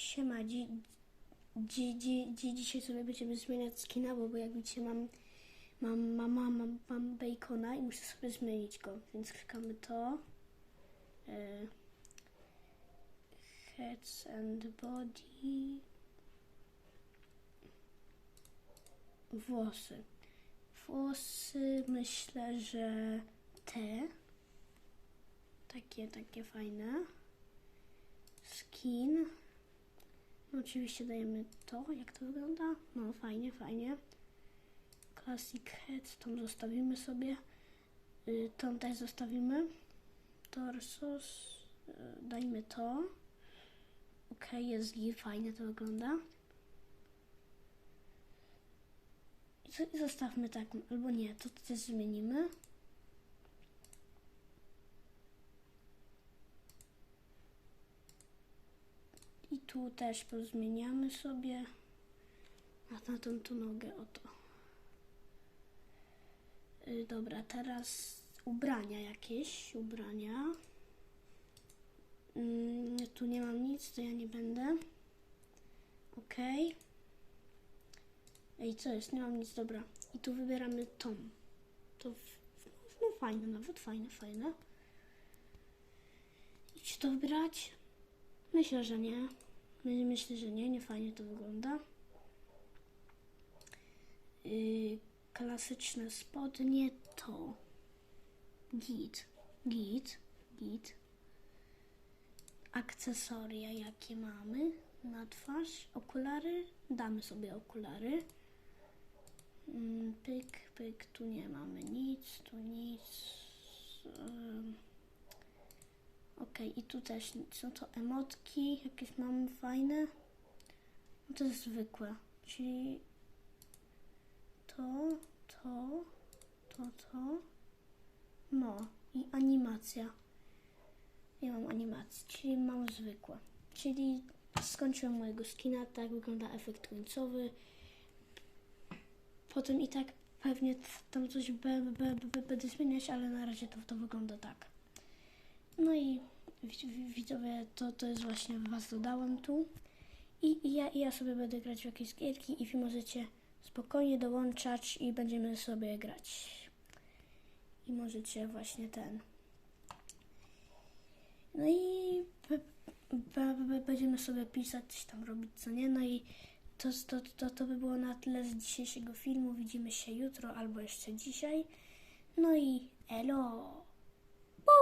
siema, dzi, dzi, dzi, dzi, dzisiaj sobie będziemy zmieniać skina, bo, jak widzicie mam, mam, mam, mam, mam, mam bacona i muszę sobie zmienić go, więc klikamy to. E, heads and body. Włosy. Włosy myślę, że te. Takie, takie fajne. Skin. No oczywiście dajemy to, jak to wygląda. No fajnie, fajnie. Classic Head, tą zostawimy sobie. Y, tą też zostawimy. Torsos, y, dajmy to. Ok, jest git, fajnie to wygląda. I zostawmy tak, albo nie, to też zmienimy. Tu też pozmieniamy sobie na, na tą tu nogę, oto. Y, dobra, teraz ubrania jakieś, ubrania. Mm, tu nie mam nic, to ja nie będę. Ok. Ej, co jest? Nie mam nic, dobra. I tu wybieramy tą. To w, no fajne, nawet fajne, fajne. I czy to wybrać? Myślę, że nie. My- Myślę, że nie, nie fajnie to wygląda. Yy, klasyczne spodnie to git, git, git. Akcesoria jakie mamy na twarz, okulary, damy sobie okulary. Mm, Pyk, pyk, tu nie mamy nic, tu nic. Okej, i tu też. Są to emotki, jakieś mamy fajne. No to jest zwykłe, czyli to, to, to, to. No i animacja. Nie mam animacji, czyli mam zwykłe. Czyli skończyłem mojego skina, tak wygląda efekt końcowy. Potem i tak pewnie tam coś będę zmieniać, ale na razie to, to wygląda tak. No i widzowie, to, to jest właśnie was dodałem tu. I, i, ja, I ja sobie będę grać w jakieś gierki i wy możecie spokojnie dołączać i będziemy sobie grać. I możecie właśnie ten. No i będziemy sobie pisać, tam robić, co nie. No i to, to, to, to by było na tyle z dzisiejszego filmu. Widzimy się jutro albo jeszcze dzisiaj. No i elo!